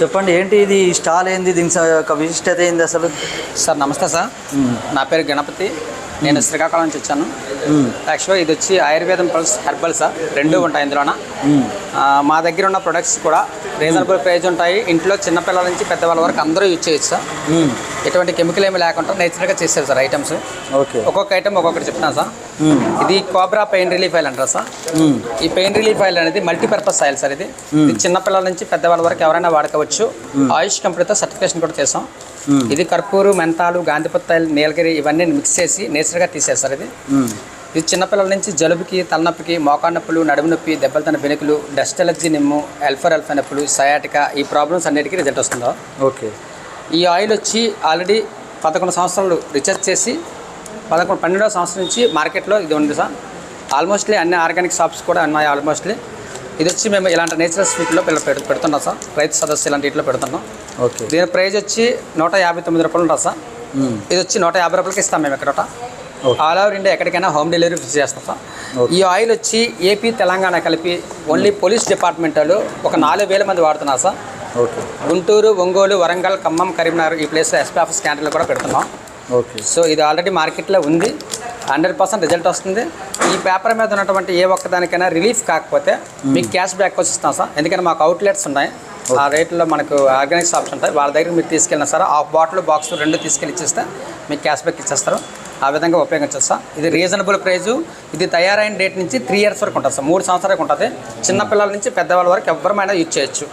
చెప్పండి ఏంటి ఇది? స్టాల్ ఏంది? దీని యొక్క విశిష్టత ఏంది అసలు? సార్ నమస్తే సార్. నా పేరు గణపతి. నేను శ్రీకాకుళం నుంచి వచ్చాను. యాక్చువల్గా ఇది వచ్చి ఆయుర్వేదం ప్లస్ హెర్బల్ సార్. రెండు ఉంటాయి ఇందులోన. మా దగ్గర ఉన్న ప్రొడక్ట్స్ కూడా రీజనబుల్ ప్రైస్ ఉంటాయి. ఇంట్లో చిన్నపిల్లల నుంచి పెద్దవాళ్ళ వరకు అందరూ యూజ్ చేయొచ్చు సార్. ఎటువంటి కెమికల్ ఏమి లేకుండా నేచురల్గా చేస్తారు సార్ ఐటమ్స్ ఓకే. ఒక్కొక్క ఐటమ్ ఒక్కొక్కటి చెప్తాను సార్. ఇది కోబ్రా పెయిన్ రిలీఫ్ ఆయిల్ అంటారు సార్. ఈ పెయిన్ రిలీఫ్ ఆయిల్ అనేది మల్టీపర్పస్ ఆయిల్ సార్ ఇది. ఇది చిన్నపిల్లల నుంచి పెద్దవాళ్ళ వరకు ఎవరైనా వాడుకోవచ్చు. ఆయుష్ కంపెనీతో సర్టిఫికేషన్ కూడా చేసాం. ఇది కర్పూరు మెంతాలు గాంధీపత్తాయిలు నీలగిరి ఇవన్నీ మిక్స్ చేసి నేచురల్గా తీసేస్తారు సార్ ఇది. ఇది చిన్నపిల్లల నుంచి జలుబుకి తలనొప్పికి మోకాళ్ళ నొప్పులు నడుము నొప్పి దెబ్బలతన వెనుకలు డస్ట్ ఎలర్జీ నిమ్ము ఎల్ఫర్ ఎల్ఫా నొప్పులు సయాటికా ఈ ప్రాబ్లమ్స్ అన్నిటికీ రిజల్ట్ వస్తుందో? ఓకే. ఈ ఆయిల్ వచ్చి ఆల్రెడీ పదకొండు సంవత్సరాలు రీసెర్చ్ చేసి పదకొండు పన్నెండవ సంవత్సరం నుంచి మార్కెట్లో ఇది ఉంది సార్. ఆల్మోస్ట్లీ అన్ని ఆర్గానిక్ షాప్స్ కూడా ఉన్నాయి ఆల్మోస్ట్లీ. ఇది వచ్చి మేము ఇలాంటి నేచురల్ స్వీట్లో పెడుతున్నాం సార్. రైతు సదస్సు ఇలాంటి వీటిలో పెడుతున్నాం. ఓకే. దీని ప్రైస్ వచ్చి నూట యాభై తొమ్మిది రూపాయలు ఉంటుంది సార్. ఇది వచ్చి నూట యాభై రూపాయలకి ఇస్తాం మేము ఇక్కడ. ఆల్ ఓవర్ ఇండియా ఎక్కడికైనా హోమ్ డెలివరీ చేస్తాం. ఈ ఆయిల్ వచ్చి ఏపీ తెలంగాణ కలిపి ఓన్లీ పోలీస్ డిపార్ట్మెంట్ వాళ్ళు ఒక నాలుగు వేల మంది వాడుతున్నారు సార్. ఓకే గుంటూరు ఒంగోలు వరంగల్ ఖమ్మం కరీంనగర్ ఈ ప్లేస్లో ఎస్పీ ఆఫీస్ క్యాంటీన్లు కూడా పెడుతున్నాం. ఓకే సో ఇది ఆల్రెడీ మార్కెట్లో ఉంది. హండ్రెడ్ పర్సెంట్ రిజల్ట్ వస్తుంది. ఈ పేపర్ మీద ఉన్నటువంటి ఏ ఒక్కదానికైనా రిలీఫ్ కాకపోతే మీకు క్యాష్ బ్యాక్ వచ్చి ఇస్తాం సార్. ఎందుకంటే మాకు అవుట్లెట్స్ ఉన్నాయి. ఆ రేట్లో మనకు ఆర్గానిక్ షాప్స్ ఉంటాయి. వాళ్ళ దగ్గర మీరు తీసుకెళ్ళిన సార్ ఆ బాటిల్ బాక్స్ రెండు తీసుకెళ్ళి ఇచ్చేస్తే మీకు క్యాష్ బ్యాక్ ఇచ్చేస్తారు. ఆ విధంగా ఉపయోగించవచ్చు ఇది రీజనబుల్ ప్రైజు ఇది తయారైన డేట్ నుంచి త్రీ ఇయర్స్ వరకు ఉంటుంది సార్. మూడు సంవత్సరాలకు ఉంటుంది. చిన్నపిల్లల నుంచి పెద్దవాళ్ళ వరకు ఎవరమైనా యూజ్ చేయొచ్చు.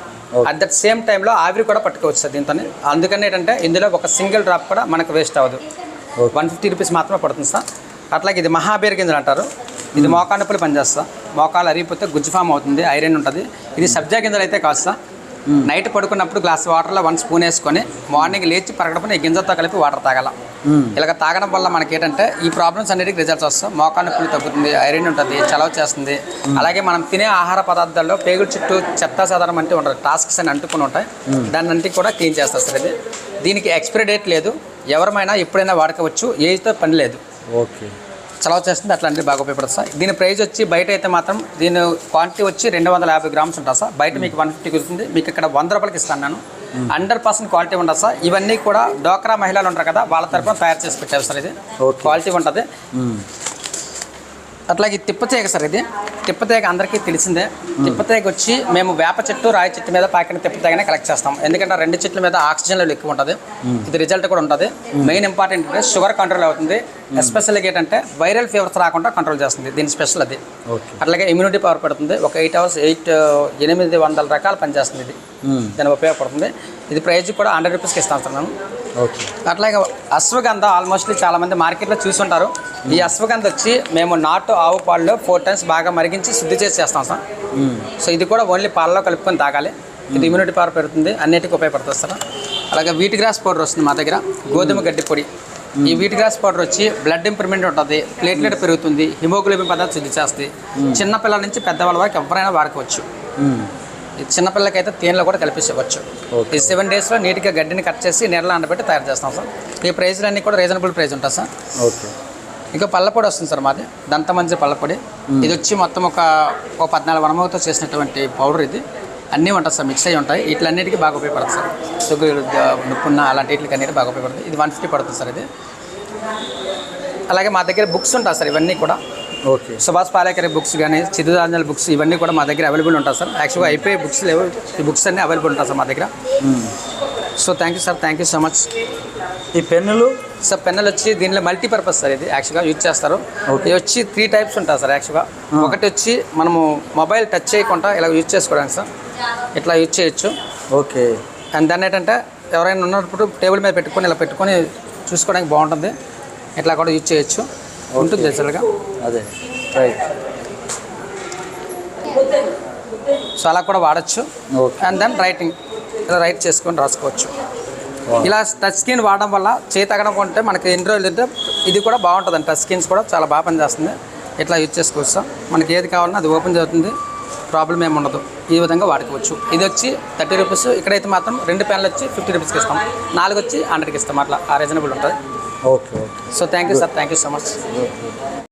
అట్ దట్ సేమ్ టైంలో ఆవిరి కూడా పట్టుకోవచ్చు సార్ దీంతో అందుకని ఏంటంటే ఇందులో ఒక సింగిల్ డ్రాప్ కూడా మనకు వేస్ట్ అవ్వదు. వన్ ఫిఫ్టీ రూపీస్ మాత్రమే పడుతుంది సార్. అట్లాగే ఇది మహాబేర్ గింజలు అంటారు. ఇది మోకాళ్ళ నొప్పులు పనిచేస్తా మోకాలు అరిగిపోతే గుజ్జు ఫామ్ అవుతుంది ఐరన్ ఉంటుంది. ఇది సబ్జా గింజలు అయితే కాదు సార్. నైట్ పడుకున్నప్పుడు గ్లాస్ వాటర్లో వన్ స్పూన్ వేసుకొని మార్నింగ్ లేచి పరగడపని ఈ గింజలతో కలిపి వాటర్ తాగాల. మ్మ్. ఇలాగ తాగడం వల్ల మనకి ఏంటంటే ఈ ప్రాబ్లమ్స్ అన్నిటికీ రిజల్ట్స్ వస్తాయి. మోకాళ్ళ నొప్పులు తగ్గుతుంది ఐరన్ ఉంటుంది చలవ చేస్తుంది. అలాగే మనం తినే ఆహార పదార్థాల్లో పేగుల చుట్టూ చెత్త సాధారణం అంటే ఉంటుంది టాస్క్స్ అని అంటుకుని ఉంటాయి. దాన్ని కూడా క్లీన్ చేస్తారు సార్ ఇది. దీనికి ఎక్స్పైరీ డేట్ లేదు. ఎవరమైనా ఎప్పుడైనా వాడుకోవచ్చు. ఏజ్తో పని లేదు. ఓకే చలవ చేస్తుంది అట్లాంటివి బాగా ఉపయోగపడుతుంది సార్ దీని ప్రైస్ వచ్చి బయట అయితే మాత్రం దీని క్వాంటిటీ వచ్చి రెండు వందల యాభై గ్రామ్స్ ఉంటుంది సార్. బయట మీకు వన్ ఫిఫ్టీ కుదురుతుంది. మీకు ఇక్కడ వంద రూపాయలకి ఇస్తాను నేను. హండ్రెడ్ పర్సెంట్ క్వాలిటీ ఉంటుంది సార్. ఇవన్నీ కూడా డోక్రా మహిళలు ఉంటారు కదా వాళ్ళ తరపున తయారు చేసి పెట్టారు సార్ ఇది. క్వాలిటీ ఉంటుంది. అట్లాగే తిప్పతేగ సార్ ఇది. తిప్పతేగ అందరికీ తెలిసిందే. తిప్పతేగ వచ్చి మేము వేప చెట్టు రాయి చెట్టు మీద పాకిన తిప్పతేగనే కలెక్ట్ చేస్తాం. ఎందుకంటే రెండు చెట్ల మీద ఆక్సిజన్ లెవెల్ ఎక్కువ ఉంటుంది. ఇది రిజల్ట్ కూడా ఉంటుంది. మెయిన్ ఇంపార్టెంట్ అంటే షుగర్ కంట్రోల్ అవుతుంది. ఎస్పెషల్గా ఏంటంటే వైరల్ ఫీవర్స్ రాకుండా కంట్రోల్ చేస్తుంది. దీని స్పెషల్ అది. అట్లాగే ఇమ్యూనిటీ పవర్ పెడుతుంది. ఒక ఎయిట్ అవర్స్ ఎయిట్ ఎనిమిది వందల రకాలు పనిచేస్తుంది ఇది. మ్మ్. దానికి ఉపయోగపడుతుంది. ఇది ప్రైస్ కూడా హండ్రెడ్ రూపీస్కి ఇస్తాం సార్ మేము. ఓకే అట్లాగే అశ్వగంధ ఆల్మోస్ట్లీ చాలా మంది మార్కెట్లో చూసుంటారు ఈ అశ్వగంధ వచ్చి మేము నాటు ఆవు పాలలో ఫోర్ టైమ్స్ బాగా మరిగించి శుద్ధి చేసి చేస్తాం సార్. సో ఇది కూడా ఓన్లీ పాలలో కలుపుకొని తాగాలి. ఇది ఇమ్యూనిటీ పవర్ పెడుతుంది. అన్నిటికీ ఉపయోగపడుతుంది సార్. అలాగే వీటి గ్రాస్ పౌడర్ వస్తుంది మా దగ్గర. గోధుమ గడ్డి పొడి. ఈ వీటి గ్రాస్ పౌడర్ వచ్చి బ్లడ్ ఇంప్రూవ్మెంట్ ఉంటుంది ప్లేట్లెట్ పెరుగుతుంది హిమోగ్లోబిన్ పదార్థం శుద్ధి చేస్తుంది చిన్నపిల్లల నుంచి పెద్దవాళ్ళ వరకు ఎవరైనా వాడుకోవచ్చు. చిన్నపిల్లలకైతే తేనెలో కూడా కలిపించవచ్చు. ఈ సెవెన్ డేస్లో నీట్గా గడ్డిని కట్ చేసి నీళ్ళలో ఆనబెట్టి తయారు చేస్తాం సార్. ఈ ప్రైస్లు అన్నీ కూడా రీజనబుల్ ప్రైస్ ఉంటుంది సార్. ఓకే. ఇంకా పళ్ళపొడి వస్తుంది సార్ మాది దంతమంచి పళ్ళపొడి ఇది వచ్చి మొత్తం ఒక ఒక పద్నాలుగు వనమతో చేసినటువంటి పౌడర్ ఇది. అన్నీ ఉంటుంది సార్ మిక్స్ అయ్యి ఉంటాయి. వీటిలన్నిటికీ బాగా ఉపయోగపడుతుంది సార్. షుగర్ నొప్పున్న అలాంటి వీటికి అన్నిటి బాగా ఉపయోగపడుతుంది. ఇది వన్ ఫిఫ్టీ పడుతుంది సార్ ఇది. అలాగే మా దగ్గర బుక్స్ ఉంటాయి సార్ ఇవన్నీ కూడా. ఓకే. సుభాష్ పాలేకర్ బుక్స్ కానీ చిరుధాన్యాల బుక్స్ ఇవన్నీ కూడా మా దగ్గర అవైలబుల్ ఉంటాయి సార్. యాక్చువల్గా అయిపోయే బుక్స్ లేవు. ఈ బుక్స్ అన్నీ అవైలబుల్ ఉంటాయి సార్ మా దగ్గర. మ్మ్. So thank you sir thank you so much ఈ పెన్నులు? సార్ పెన్నులు వచ్చి దీనిలో మల్టీపర్పస్ సార్ ఇది యాక్చువల్గా యూజ్ చేస్తారు. ఇది వచ్చి త్రీ టైప్స్ ఉంటాయి సార్ యాక్చువల్గా ఒకటి వచ్చి మనము మొబైల్ టచ్ చేయకుండా ఇలా యూజ్ చేసుకోవడానికి సార్. ఇట్లా యూజ్ చేయొచ్చు. ఓకే. అండ్ దాన్ని ఏంటంటే ఎవరైనా ఉన్నప్పుడు టేబుల్ మీద పెట్టుకొని ఇలా పెట్టుకొని చూసుకోవడానికి బాగుంటుంది. ఇట్లా కూడా యూజ్ చేయొచ్చు. ఉంటుంది యాక్చువల్గా అదే. రైట్ సో అలా కూడా వాడచ్చు. ఓకే. And then writing. ఇలా రైట్ చేసుకొని రాసుకోవచ్చు. ఇలా టచ్ స్క్రీన్ వాడడం వల్ల చేయి తగ్గడం కొంటే మనకి ఎన్ని రోజులు అయితే ఇది కూడా బాగుంటుంది టచ్ స్క్రీన్స్ కూడా చాలా బాగా పనిచేస్తుంది. ఇట్లా యూజ్ చేసుకోవచ్చు. మనకి ఏది కావాలన్నా అది ఓపెన్ అవుతుంది ప్రాబ్లం ఏమి ఉండదు. ఈ విధంగా వాడుకోవచ్చు. ఇది వచ్చి థర్టీ రూపీస్. ఇక్కడైతే మాత్రం రెండు పెన్లు వచ్చి ఫిఫ్టీ రూపీస్కి ఇస్తాం. నాలుగు వచ్చి హండ్రెడ్కి ఇస్తాం. అట్లా ఆ రీజనబుల్ ఉంటుంది. Okay so thank you sir. Thank you so much.